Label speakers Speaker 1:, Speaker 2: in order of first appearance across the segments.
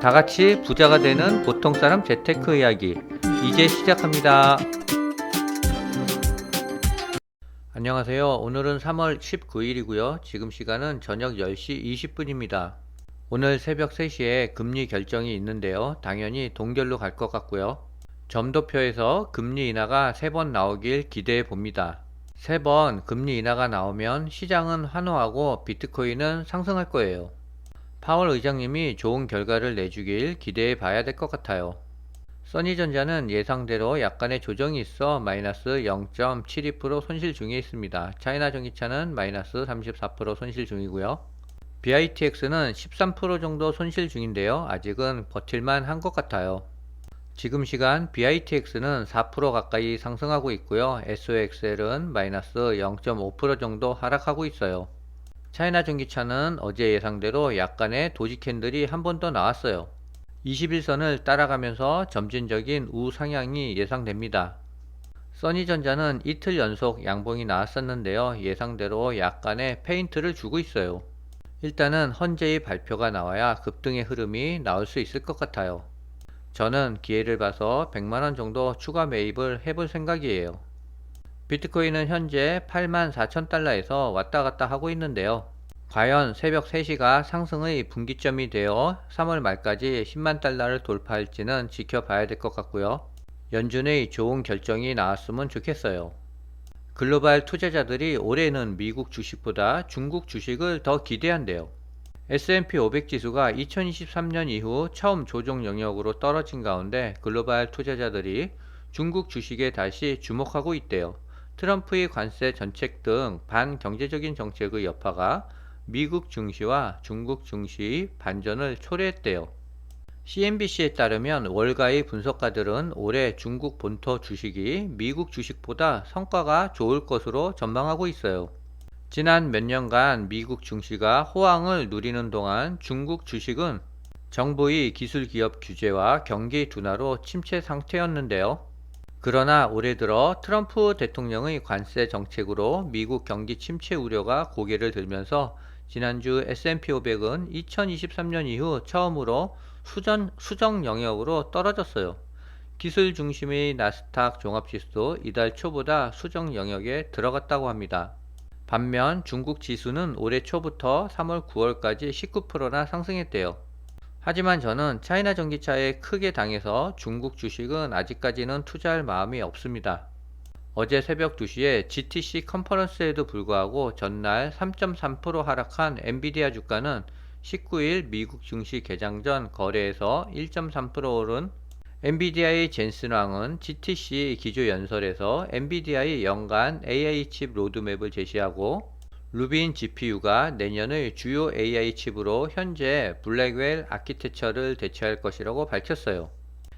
Speaker 1: 다 같이 부자가 되는 보통 사람 재테크 이야기 이제 시작합니다. 안녕하세요. 오늘은 3월 19일이고요. 지금 시간은 저녁 10시 20분입니다. 오늘 새벽 3시에 금리 결정이 있는데요. 당연히 동결로 갈 것 같고요. 점도표에서 금리 인하가 3번 나오길 기대해 봅니다. 3번 금리 인하가 나오면 시장은 환호하고 비트코인은 상승할 거예요. 파월 의장님이 좋은 결과를 내주길 기대해 봐야 될 것 같아요. 써니전자는 예상대로 약간의 조정이 있어 마이너스 0.72% 손실 중에 있습니다. 차이나 전기차는 마이너스 34% 손실 중이고요. BITX는 13% 정도 손실 중인데요. 아직은 버틸만 한 것 같아요. 지금 시간 BITX는 4% 가까이 상승하고 있고요. SOXL은 마이너스 0.5% 정도 하락하고 있어요. 차이나 전기차는 어제 예상대로 약간의 도지 캔들이 한 번 더 나왔어요. 21선을 따라가면서 점진적인 우상향이 예상됩니다. 써니전자는 이틀 연속 양봉이 나왔었는데요. 예상대로 약간의 페인트를 주고 있어요. 일단은 헌재의 발표가 나와야 급등의 흐름이 나올 수 있을 것 같아요. 저는 기회를 봐서 100만원 정도 추가 매입을 해볼 생각이에요. 비트코인은 현재 8만 4천 달러에서 왔다 갔다 하고 있는데요. 과연 새벽 3시가 상승의 분기점이 되어 3월 말까지 10만 달러를 돌파할지는 지켜봐야 될 것 같고요. 연준의 좋은 결정이 나왔으면 좋겠어요. 글로벌 투자자들이 올해는 미국 주식보다 중국 주식을 더 기대한대요. S&P 500 지수가 2023년 이후 처음 조정 영역으로 떨어진 가운데 글로벌 투자자들이 중국 주식에 다시 주목하고 있대요. 트럼프의 관세 정책 등 반경제적인 정책의 여파가 미국 증시와 중국 증시의 반전을 초래했대요. CNBC에 따르면 월가의 분석가들은 올해 중국 본토 주식이 미국 주식보다 성과가 좋을 것으로 전망하고 있어요. 지난 몇 년간 미국 증시가 호황을 누리는 동안 중국 주식은 정부의 기술 기업 규제와 경기 둔화로 침체 상태였는데요. 그러나 올해 들어 트럼프 대통령의 관세 정책으로 미국 경기 침체 우려가 고개를 들면서 지난주 S&P 500은 2023년 이후 처음으로 수전, 수정 영역으로 떨어졌어요. 기술 중심의 나스닥 종합지수도 이달 초보다 수정 영역에 들어갔다고 합니다. 반면 중국 지수는 올해 초부터 3월 9월까지 19%나 상승했대요. 하지만 저는 차이나 전기차에 크게 당해서 중국 주식은 아직까지는 투자할 마음이 없습니다. 어제 새벽 2시에 GTC 컨퍼런스에도 불구하고 전날 3.3% 하락한 엔비디아 주가는 19일 미국 증시 개장 전 거래에서 1.3% 오른 엔비디아의 젠슨 왕은 GTC 기조 연설에서 엔비디아의 연간 AI 칩 로드맵을 제시하고 루빈 GPU가 내년의 주요 AI 칩으로 현재 블랙웰 아키텍처를 대체할 것이라고 밝혔어요.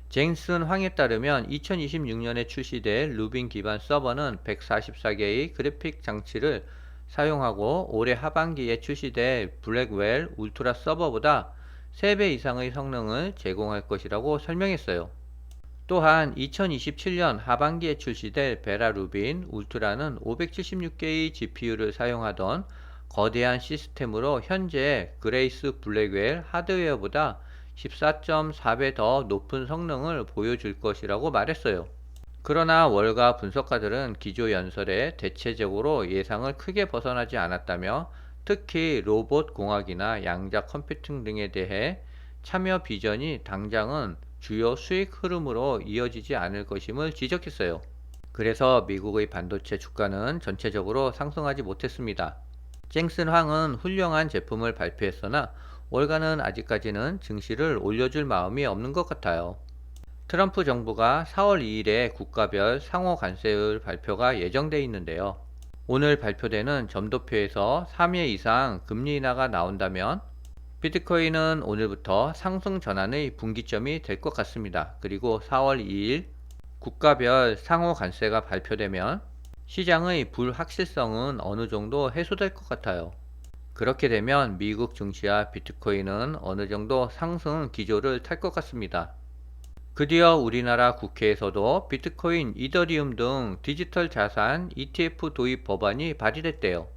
Speaker 1: 쟁슨 황에 따르면 2026년에 출시될 루빈 기반 서버는 144개의 그래픽 장치를 사용하고 올해 하반기에 출시될 블랙웰 울트라 서버보다 3배 이상의 성능을 제공할 것이라고 설명했어요. 또한 2027년 하반기에 출시될 베라 루빈 울트라는 576개의 GPU를 사용하던 거대한 시스템으로 현재 그레이스 블랙웰 하드웨어보다 14.4배 더 높은 성능을 보여줄 것이라고 말했어요. 그러나 월가 분석가들은 기조 연설에 대체적으로 예상을 크게 벗어나지 않았다며 특히 로봇 공학이나 양자 컴퓨팅 등에 대해 참여 비전이 당장은 주요 수익 흐름으로 이어지지 않을 것임을 지적했어요. 그래서 미국의 반도체 주가는 전체적으로 상승하지 못했습니다. 쟁슨 황은 훌륭한 제품을 발표했으나 월가는 아직까지는 증시를 올려줄 마음이 없는 것 같아요. 트럼프 정부가 4월 2일에 국가별 상호 관세율 발표가 예정돼 있는데요. 오늘 발표되는 점도표에서 3회 이상 금리 인하가 나온다면 비트코인은 오늘부터 상승 전환의 분기점이 될 것 같습니다. 그리고 4월 2일 국가별 상호 관세가 발표되면 시장의 불확실성은 어느 정도 해소될 것 같아요. 그렇게 되면 미국 증시와 비트코인은 어느 정도 상승 기조를 탈 것 같습니다. 드디어 우리나라 국회에서도 비트코인, 이더리움 등 디지털 자산 ETF 도입 법안이 발의됐대요.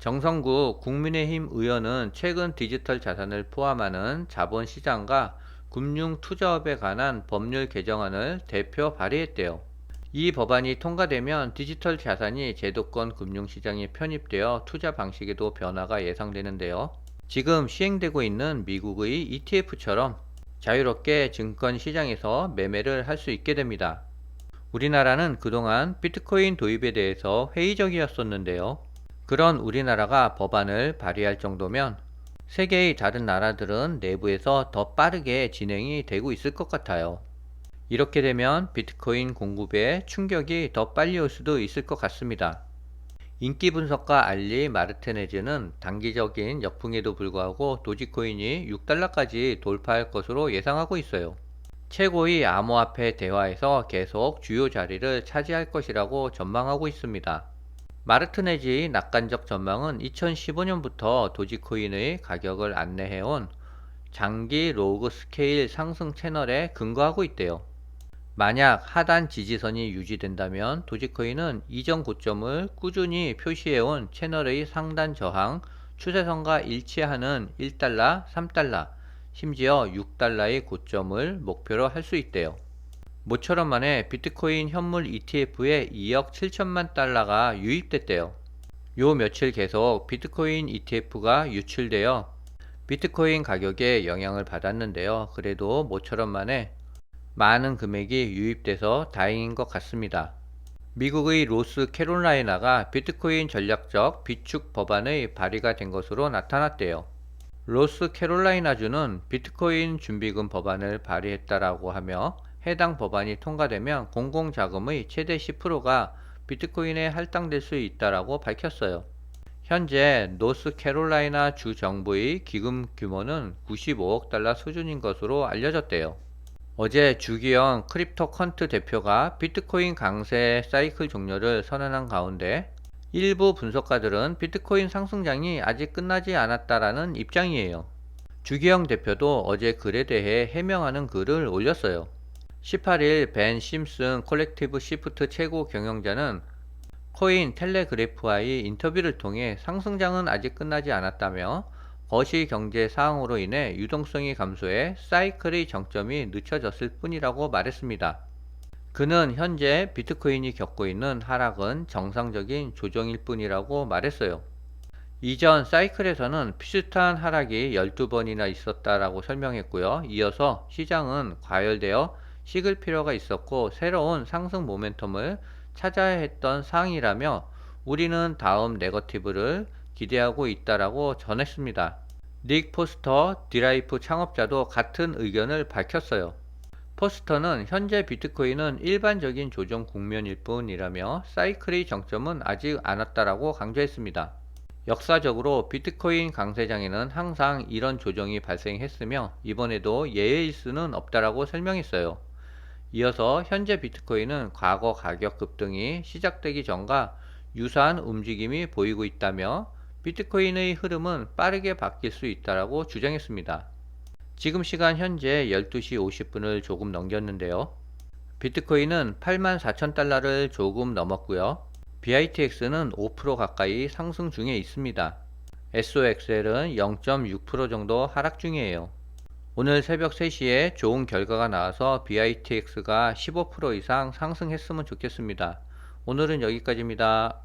Speaker 1: 정성구 국민의힘 의원은 최근 디지털 자산을 포함하는 자본 시장과 금융 투자업에 관한 법률 개정안을 대표 발의했대요. 이 법안이 통과되면 디지털 자산이 제도권 금융시장에 편입되어 투자 방식에도 변화가 예상되는데요. 지금 시행되고 있는 미국의 ETF처럼 자유롭게 증권 시장에서 매매를 할 수 있게 됩니다. 우리나라는 그동안 비트코인 도입에 대해서 회의적이었었는데요. 그런 우리나라가 법안을 발의할 정도면 세계의 다른 나라들은 내부에서 더 빠르게 진행이 되고 있을 것 같아요. 이렇게 되면 비트코인 공급에 충격이 더 빨리 올 수도 있을 것 같습니다. 인기 분석가 알리 마르테네즈는 단기적인 역풍에도 불구하고 도지코인이 6달러까지 돌파할 것으로 예상하고 있어요. 최고의 암호화폐 대화에서 계속 주요 자리를 차지할 것이라고 전망하고 있습니다. 마르트네지의 낙관적 전망은 2015년부터 도지코인의 가격을 안내해온 장기 로그 스케일 상승 채널에 근거하고 있대요. 만약 하단 지지선이 유지된다면 도지코인은 이전 고점을 꾸준히 표시해온 채널의 상단 저항 추세선과 일치하는 1달러, 3달러, 심지어 6달러의 고점을 목표로 할 수 있대요. 모처럼 만에 비트코인 현물 ETF에 2억 7천만 달러가 유입됐대요. 요 며칠 계속 비트코인 ETF가 유출되어 비트코인 가격에 영향을 받았는데요. 그래도 모처럼 만에 많은 금액이 유입돼서 다행인 것 같습니다. 미국의 로스 캐롤라이나가 비트코인 전략적 비축 법안의 발의가 된 것으로 나타났대요. 로스 캐롤라이나주는 비트코인 준비금 법안을 발의했다라고 하며 해당 법안이 통과되면 공공자금의 최대 10%가 비트코인에 할당될 수 있다라고 밝혔어요. 현재 노스캐롤라이나 주 정부의 기금 규모는 95억 달러 수준인 것으로 알려졌대요. 어제 주기영 크립토 컨트 대표가 비트코인 강세 사이클 종료를 선언한 가운데 일부 분석가들은 비트코인 상승장이 아직 끝나지 않았다라는 입장이에요. 주기영 대표도 어제 글에 대해 해명하는 글을 올렸어요. 18일 벤 심슨 콜렉티브 시프트 최고 경영자는 코인 텔레그래프와의 인터뷰를 통해 상승장은 아직 끝나지 않았다며 거시 경제 상황으로 인해 유동성이 감소해 사이클의 정점이 늦춰졌을 뿐이라고 말했습니다. 그는 현재 비트코인이 겪고 있는 하락은 정상적인 조정일 뿐이라고 말했어요. 이전 사이클에서는 비슷한 하락이 12번이나 있었다라고 설명했고요. 이어서 시장은 과열되어 식을 필요가 있었고 새로운 상승 모멘텀을 찾아야 했던 상황이라며 우리는 다음 네거티브를 기대하고 있다라고 전했습니다. 닉 포스터 디라이프 창업자도 같은 의견을 밝혔어요. 포스터는 현재 비트코인은 일반적인 조정 국면일 뿐이라며 사이클의 정점은 아직 안 왔다라고 강조했습니다. 역사적으로 비트코인 강세장에는 항상 이런 조정이 발생했으며 이번에도 예외일 수는 없다라고 설명했어요. 이어서 현재 비트코인은 과거 가격 급등이 시작되기 전과 유사한 움직임이 보이고 있다며 비트코인의 흐름은 빠르게 바뀔 수 있다라고 주장했습니다. 지금 시간 현재 12시 50분을 조금 넘겼는데요. 비트코인은 84,000달러를 조금 넘었고요. BITX는 5% 가까이 상승 중에 있습니다. SOXL은 0.6% 정도 하락 중이에요. 오늘 새벽 3시에 좋은 결과가 나와서 BITX가 15% 이상 상승했으면 좋겠습니다. 오늘은 여기까지입니다.